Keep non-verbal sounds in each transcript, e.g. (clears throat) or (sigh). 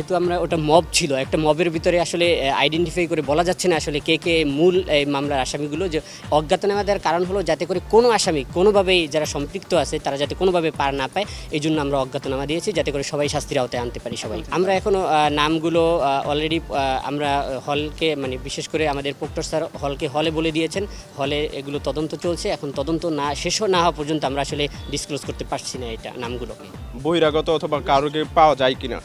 যেহেতু আমরা ওটা মব ছিল একটা মবের ভিতরে আসলে আইডেন্টিফাই করে বলা যাচ্ছে না আসলে কে কে মূল এই মামলার আসামিগুলো। যে অজ্ঞাতনামা দেওয়ার কারণ হলো যাতে করে কোনো আসামি কোনোভাবেই যারা সম্পৃক্ত আছে তারা যাতে কোনোভাবে পার না পায়। এই জন্য আমরা অজ্ঞাতনামা দিয়েছি যাতে করে সবাই শাস্তির আওতায় আনতে পারি সবাই। আমরা এখনও নামগুলো অলরেডি আমরা হলকে মানে বিশেষ করে আমাদের প্রক্টর স্যার হলকে হলে বলে দিয়েছেন। হলে এগুলো তদন্ত চলছে এখন তদন্ত না শেষও না হওয়া পর্যন্ত আমরা আসলে ডিসক্লোজ করতে পারছি না এটা নামগুলো বহিরাগত অথবা কারোকে পাওয়া যায় কিনা?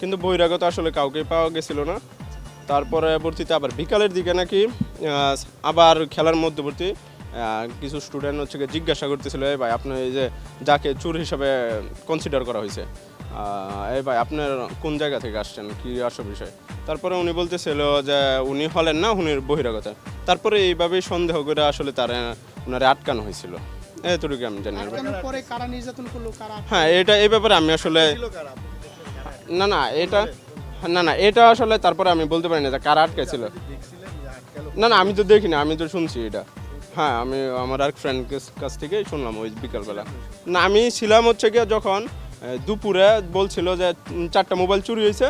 কিন্তু বহিরাগত আসলে কাউকে পাওয়া গেছিল না। তারপরে পরবর্তীতে আবার বিকালের দিকে নাকি আবার খেলার মধ্যবর্তী কিছু স্টুডেন্ট হচ্ছে গিয়ে জিজ্ঞাসা করতেছিল এই ভাই আপনার এই যে যাকে চোর হিসাবে কনসিডার করা হয়েছে এই ভাই আপনার কোন জায়গা থেকে আসছেন? কি আসল বিষয়? তারপরে উনি বলতেছিল যে উনি হলেন না উনি বহিরাগত। তারপরে এইভাবেই সন্দেহ করে আসলে তার ওনারে আটকানো হয়েছিল। এতটুকু আমি জানি। হ্যাঁ এটা এই ব্যাপারে আমি আসলে না না এটা না না এটা আসলে তারপরে আমি বলতে পারি না যে কারা আটকেছিল না না আমি তো দেখিনি আমি তো শুনছি এটা। হ্যাঁ আমি আমার আর ফ্রেন্ড কাছ থেকেই শুনলাম ওই বিকালবেলা। না আমি ছিলাম হচ্ছে গিয়ে যখন দুপুরে বলছিল যে চারটা মোবাইল চুরি হয়েছে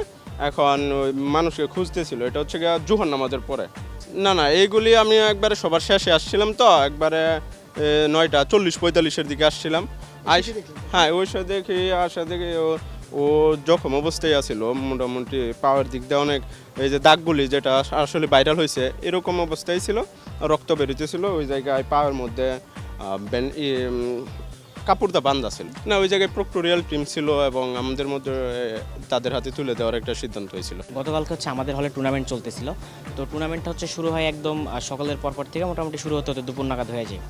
এখন ওই মানুষকে খুঁজতেছিল। এটা হচ্ছে গিয়ে জুহার নামাজের পরে। না না এইগুলি আমি একবারে সবার শেষে আসছিলাম তো একবারে নয়টা চল্লিশ পঁয়তাল্লিশের দিকে আসছিলাম। হ্যাঁ ওই সাথে দেখি আসা দেখি ও জখম অবস্থায় আছিল, মোটামুটি পাওয়ার দিক দিয়ে অনেক, এই যে দাগগুলি যেটা আসলে ভাইরাল হয়েছে, এরকম অবস্থায় ছিল, রক্ত বেরোতেছিল ওই জায়গায় পাওয়ার মধ্যে কাপড়টা বান্ধা ছিল। না, ওই জায়গায় প্রক্টোরিয়াল টিম ছিল এবং আমাদের মধ্যে তাদের হাতে তুলে দেওয়ার একটা সিদ্ধান্ত হয়েছিল। গতকালকে হচ্ছে আমাদের হলে টুর্নামেন্ট চলতেছিল। তো টুর্নামেন্টটা হচ্ছে শুরু হয় একদম সকালের পরপর থেকে মোটামুটি শুরু হতে হতে দুপুর নাগাদ হয়ে যায়।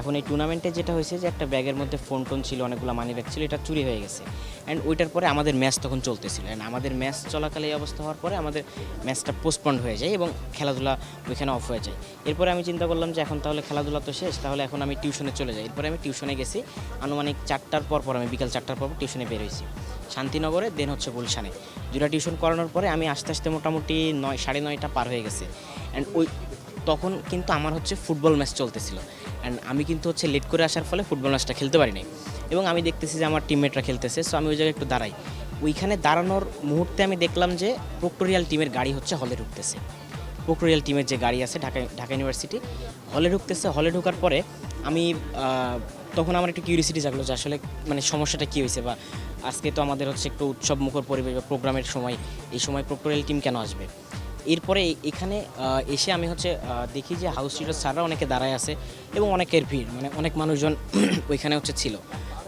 এখন এই টুর্নামেন্টে যেটা হয়েছে যে একটা ব্যাগের মধ্যে ফোন টোন ছিল, অনেকগুলো মানি ব্যাগ ছিল, এটা চুরি হয়ে গেছে। অ্যান্ড ওইটার পরে আমাদের ম্যাচ তখন চলতেছিল। অ্যান্ড আমাদের ম্যাচ চলাকালে এই অবস্থা হওয়ার পরে আমাদের ম্যাচটা পোস্টপন্ড হয়ে যায় এবং খেলাধুলা ওইখানে অফ হয়ে যায়। এরপরে আমি চিন্তা করলাম যে এখন তাহলে খেলাধুলা তো শেষ, তাহলে এখন আমি টিউশনে চলে যাই। এরপরে আমি টিউশনে গেছি। আনুমানিক চারটার পর পর আমি, বিকাল চারটার পর টিউশনে বের হয়েছি। শান্তিনগরে দেন হচ্ছে গুলশানে। দুটা টিউশন করানোর পরে আমি আস্তে আস্তে মোটামুটি নয়, সাড়ে নয়টা পার হয়ে গেছে। অ্যান্ড ওই, তখন কিন্তু আমার হচ্ছে ফুটবল ম্যাচ চলতেছিল। অ্যান্ড আমি কিন্তু হচ্ছে লেট করে আসার ফলে ফুটবল ম্যাচটা খেলতে পারি নাই। এবং আমি দেখতেছি যে আমার টিমমেটরা খেলতেছে সো আমি ওই জায়গায় একটু দাঁড়াই। ওইখানে দাঁড়ানোর মুহূর্তে আমি দেখলাম যে প্রক্টোরিয়াল টিমের গাড়ি হচ্ছে হলে ঢুকতেছে। প্রক্টোরিয়াল টিমের যে গাড়ি আছে, ঢাকা ঢাকা ইউনিভার্সিটি হলে ঢুকতেছে। হলে ঢোকার পরে আমি তখন আমার একটু কিউরিয়াসিটি জাগলো যে আসলে মানে সমস্যাটা কী হয়েছে বা আজকে তো আমাদের হচ্ছে একটু উৎসব মুখর পরিবেশ বা প্রোগ্রামের সময়, এই সময় প্রক্টোরিয়াল টিম কেন আসবে? এরপরে এখানে এসে আমি হচ্ছে দেখি যে হাউস স্ট্রিটের স্যাররা অনেকে দাঁড়ায় আছে এবং অনেকের ভিড় মানে অনেক মানুষজন (clears throat) ওইখানে হচ্ছে ছিল।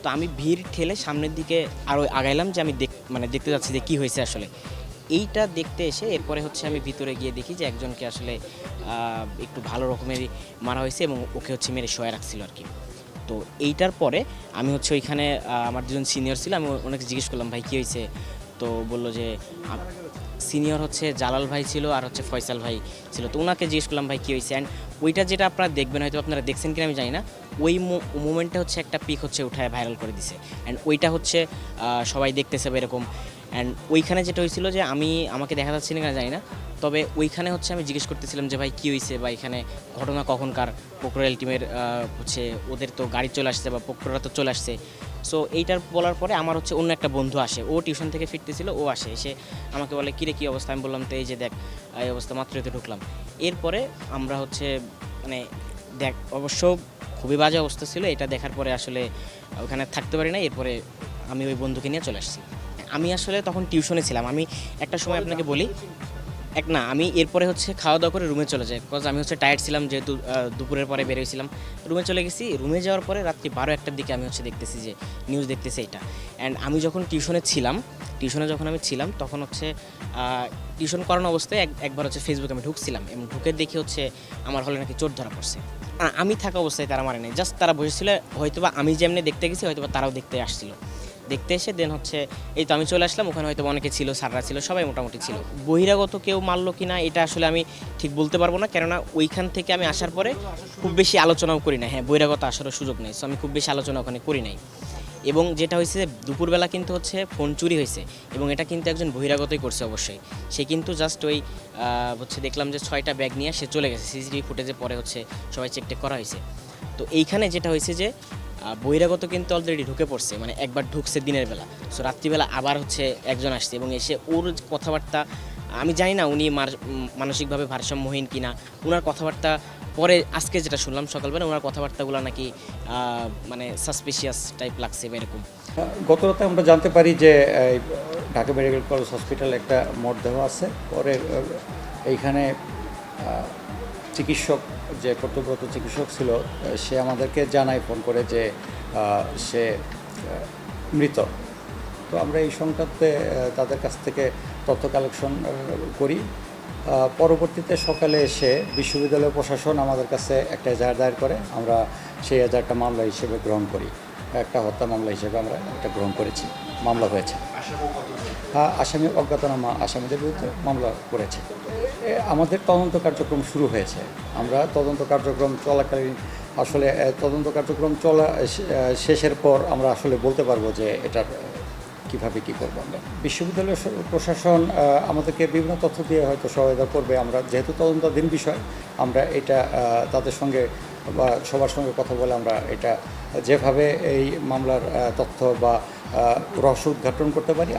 তো আমি ভিড় ঠেলে সামনের দিকে আরও আগাইলাম যে আমি দেখ মানে দেখতে যাচ্ছি যে কী হয়েছে আসলে। এইটা দেখতে এসে এরপরে হচ্ছে আমি ভিতরে গিয়ে দেখি যে একজনকে আসলে একটু ভালো রকমেরই মারা হয়েছে এবং ওকে হচ্ছে মেরে শোয়া রাখছিল আর কি তো এইটার পরে আমি হচ্ছে ওইখানে আমার দুজন সিনিয়র ছিল, আমি ওনাকে জিজ্ঞেস করলাম, ভাই কী হয়েছে? তো বলল যে সিনিয়র হচ্ছে জালাল ভাই ছিল আর হচ্ছে ফয়সাল ভাই ছিল। তো ওনাকে জিজ্ঞেস করলাম, ভাই, কী হয়েছে? অ্যান্ড ওইটা যেটা আপনারা দেখবেন, হয়তো আপনারা দেখছেন কিনা আমি জানি না, ওই মুমেন্টটা হচ্ছে একটা পিক হচ্ছে উঠায় ভাইরাল করে দিছে। অ্যান্ড ওইটা হচ্ছে সবাই দেখতেছে বা এরকম। অ্যান্ড ওইখানে যেটা হয়েছিল যে আমি, আমাকে দেখা যাচ্ছে না জানি না, তবে ওইখানে হচ্ছে আমি জিজ্ঞেস করতেছিলাম যে, ভাই, কী হয়েছে? বা এখানে ঘটনা কখনকার পোক্টোরিয়াল টিমের হচ্ছে ওদের তো গাড়ি চলে আসছে বা পোক্টোরা তো চলে আসছে। সো এইটার বলার পরে আমার হচ্ছে অন্য একটা বন্ধু আসে। ও টিউশন থেকে ফিরতেছিল, ও আসে। এসে আমাকে বলে, কিরে, কী অবস্থা? আমি বললাম, তো এই যে দেখ, এই অবস্থা মাত্রই তো ঢুকলাম। এরপরে আমরা হচ্ছে মানে দেখ, অবশ্য খুবই বাজে অবস্থা ছিল। এটা দেখার পরে আসলে ওখানে থাকতে পারি না এরপরে আমি ওই বন্ধুকে নিয়ে চলে আসছি। আমি আসলে তখন টিউশনে ছিলাম। আমি একটা সময় আপনাকে বলি এক না, আমি এরপরে হচ্ছে খাওয়া দাওয়া করে রুমে চলে যাই বিকজ আমি হচ্ছে টায়ার্ড ছিলাম যেহেতু দুপুরের পরে বেরোয়েছিলাম রুমে চলে গেছি রুমে যাওয়ার পরে রাত্রি বারো একটার দিকে আমি হচ্ছে দেখতেছি যে নিউজ দেখতেছি এটা। অ্যান্ড আমি যখন টিউশনে ছিলাম টিউশনে যখন আমি ছিলাম, তখন হচ্ছে টিউশন করানো অবস্থায় এক- একবার হচ্ছে ফেসবুকে আমি ঢুকছিলাম এবং ঢুকে দেখি হচ্ছে আমার হলে নাকি চোর ধরা পড়ছে। আমি থাকা অবস্থায় তারা মারে নাই জাস্ট তারা বসেছিল, হয়তোবা আমি যেমনি দেখতে গেছি, হয়তোবা তারাও দেখতে আসছিল। দেখতে এসে দেন হচ্ছে, এই তো আমি চলে আসলাম, ওখানে হয়তো অনেকে ছিল, স্যাররা ছিল, সবাই মোটামুটি ছিল। বহিরাগত কেউ মারলো কি না এটা আসলে আমি ঠিক বলতে পারব না, কেননা ওইখান থেকে আমি আসার পরে খুব বেশি আলোচনাও করি না হ্যাঁ বহিরাগত আসারও সুযোগ নেই সো আমি খুব বেশি আলোচনা ওখানে করি নাই। এবং যেটা হয়েছে, দুপুরবেলা কিন্তু হচ্ছে ফোন চুরি হয়েছে, এবং এটা কিন্তু একজন বহিরাগতই করছে অবশ্যই। সে কিন্তু জাস্ট ওই হচ্ছে দেখলাম যে ছয়টা ব্যাগ নিয়ে সে চলে গেছে, সিসিটিভি ফুটেজে পরে হচ্ছে সবাই চেক টেক করা হয়েছে। তো এইখানে যেটা হয়েছে যে বহিরাগত কিন্তু অলরেডি ঢুকে পড়ছে মানে একবার ঢুকছে দিনের বেলা। সো রাত্রিবেলা আবার হচ্ছে একজন আসছে এবং এসে ওর কথাবার্তা, আমি জানি না উনি মানসিকভাবে ভারসাম্যহীন কিনা। ওনার কথাবার্তা পরে আজকে যেটা শুনলাম সকালবেলা ওনার কথাবার্তাগুলো নাকি মানে সাসপিশিয়াস টাইপ লাগছে এরকম। গত রাতে আমরা জানতে পারি যে ঢাকা মেডিকেল কলেজ হসপিটালে একটা মরদেহ আছে। পরে এইখানে চিকিৎসক, যে কর্তব্যরত চিকিৎসক ছিল সে আমাদেরকে জানায়, ফোন করে যে সে মৃত। তো আমরা এই সংক্রান্তে তাদের কাছ থেকে তথ্য কালেকশন করি। পরবর্তীতে সকালে এসে বিশ্ববিদ্যালয় প্রশাসন আমাদের কাছে একটা এজাহার দায়ের করে। আমরা সেই এজাহারটা মামলা হিসেবে গ্রহণ করি। একটা হত্যা মামলা হিসেবে আমরা এটা গ্রহণ করেছি, মামলা হয়েছে। হ্যাঁ আসামি অজ্ঞাতনামা আসামিদের বিরুদ্ধে মামলা করেছে। আমাদের তদন্ত কার্যক্রম শুরু হয়েছে। আমরা তদন্ত কার্যক্রম চলাকালীন, আসলে তদন্ত কার্যক্রম চলা শেষের পর আমরা আসলে বলতে পারব যে এটার কীভাবে কি করব আমরা। বিশ্ববিদ্যালয় প্রশাসন আমাদেরকে বিভিন্ন তথ্য দিয়ে হয়তো সহায়তা করবে। আমরা যেহেতু তদন্তাধীন বিষয়, আমরা এটা তাদের সঙ্গে বা সবার সঙ্গে কথা বলে আমরা এটা যেভাবে এই মামলার তথ্য বা রহস্য উদ্ঘাটন করতে পারি